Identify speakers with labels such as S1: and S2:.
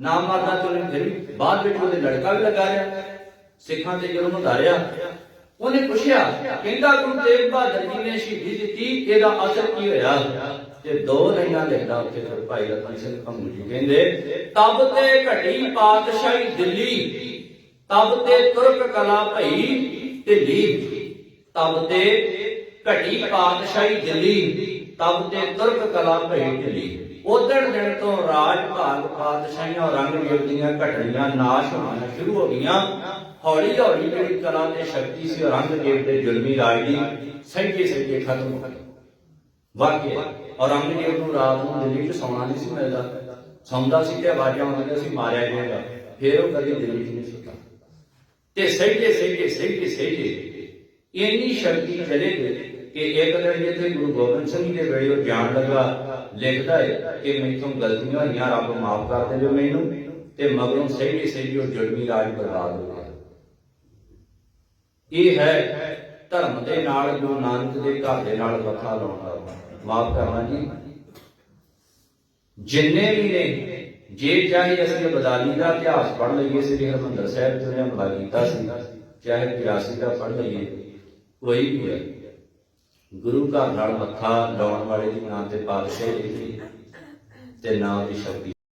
S1: ਨਾਮ ਮਾਰਦਾ ਤੇ ਫਿਰ ਵੀ ਬਾਅਦ ਵਿੱਚ ਉਹਦੇ ਲੜਕਾ ਵੀ ਲਗਾ ਰਿਹਾ ਸਿੱਖਾਂ ਤੇ ਜਦੋਂ ਵਧਾਰਿਆ ਉਹਨੇ ਪੁੱਛਿਆ, ਕਹਿੰਦਾ ਗੁਰੂ ਤੇਗ ਬਹਾਦਰ ਜੀ ਨੇ ਸ਼ਹੀਦੀ ਦਿੱਤੀ, ਇਹਦਾ ਅਸਰ ਕੀ ਹੋਇਆ? ਤੇ ਦੋ ਲਾਈਨਾਂ ਲਿਖਦਾ ਉੱਥੇ ਫਿਰ ਭਾਈ ਰਤਨ ਸਿੰਘ ਭੰਗੂ ਜੀ ਕਹਿੰਦੇ, ਤਬ ਤੇ ਘਟੀ ਪਾਤਸ਼ਾਹੀ ਦਿੱਲੀ, ਤਬ ਤੇ ਤੁਰਕ ਕਲਾ ਭਈ ਢਿੱਲੀ, ਤਬ ਤੇ ਘਟੀ ਪਾਤਸ਼ਾਹੀ ਦਿੱਲੀ, ਤਬ ਤੇ ਤੁਰਕ ਕਲਾ ਭਈ ਢਿੱਲੀ ਉਧਰ ਦਿਨ ਤੋਂ ਰਾਜ ਭਾਗ ਪਾਤਸ਼ਾਹੀਆਂ ਔਰੰਗਜ਼ੇਬ ਦੀਆਂ ਘਟਣੀਆਂ ਨਾਸ਼ ਹੋਣੀਆਂ ਸ਼ੁਰੂ ਹੋ ਗਈਆਂ। ਹੌਲੀ ਹੌਲੀ ਜਿਹੜੀ ਕਲਾ ਤੇ ਸ਼ਕਤੀ ਸੀ ਔਰੰਗਜ਼ੇਬ ਦੇ ਜ਼ੁਲਮੀ ਰਾਜ ਦੀ ਸਹਿਜੇ ਸਹਿਜੇ ਖਤਮ ਹੋ ਗਈ। ਵਾਕਿਆ ਔਰੰਗਜ਼ੇਬ ਨੂੰ ਰਾਤ ਨੂੰ ਦਿੱਲੀ 'ਚ ਸੌਣਾ ਨਹੀਂ ਸੀ ਮਿਲਦਾ। ਸੌਂਦਾ ਸੀ ਤੇ ਆਵਾਜ਼ਾਂ ਆਉਂਦੀਆਂ ਸੀ, ਮਾਰਿਆ ਜਾਏਗਾ ਫਿਰ ਉਹ ਕਦੇ ਦਿੱਲੀ 'ਚ ਨਹੀਂ ਸੁੱਤਾ। ਤੇ ਸਹਿਜੇ ਸਹਿਜੇ ਸਹਿਜੇ ਸਹਿਜੇ ਇੰਨੀ ਸ਼ਕਤੀ ਚਲੇ ਗਈ ਕਿ ਇੱਕ ਦਿਨ ਜਿੱਥੇ ਗੁਰੂ ਗੋਬਿੰਦ ਸਿੰਘ ਦੇ ਵੇਲੇ ਉਹ ਜਾਣ ਲੱਗਾ, ਲਿਖਦਾ ਹੈ ਕਿ ਮੈਥੋਂ ਗਲਤੀਆਂ ਹੋਈਆਂ, ਰੱਬ ਮਾਫ ਕਰ ਦੇਵੇ ਮੈਨੂੰ, ਤੇ ਮਗਰੋਂ ਸਹਿਜੇ ਸਹਿਜੇ ਉਹ ਜੁਲਮੀ ਰਾਜ ਬਰਬਾਦ ਹੋ ਗਿਆ। ਇਹ ਹੈ ਧਰਮ ਦੇ ਨਾਲ ਗੁਰੂ ਨਾਨਕ ਦੇ ਘਰ ਦੇ ਨਾਲ ਵਖਾ ਲਾਉਣ ਮਾਫ ਕਰਨਾ ਜੀ। ਜਿੰਨੇ ਵੀ ਨੇ, ਜੇ ਚਾਹੇ ਅਸੀਂ ਬਦਾਲੀ ਦਾ ਇਤਿਹਾਸ ਪੜ੍ਹ ਲਈਏ, ਸ੍ਰੀ ਹਰਿਮੰਦਰ ਸਾਹਿਬ ਜੀ ਨੇ ਬੜਾ ਕੀਤਾ ਸੀ, ਚਾਹੇ 84 ਦਾ ਪੜ੍ਹ ਲਈਏ, ਕੋਈ ਵੀ ਹੈ। ਗੁਰੂ ਘਰ ਨਾਲ ਮੱਥਾ ਲਾਉਣ ਵਾਲੇ ਦੀ ਨਾਂ ਤੇ ਪਾਤਸ਼ਾਹ ਲਿਖੀ ਤੇ ਨਾਂ ਦੀ ਸ਼ਬਦੀ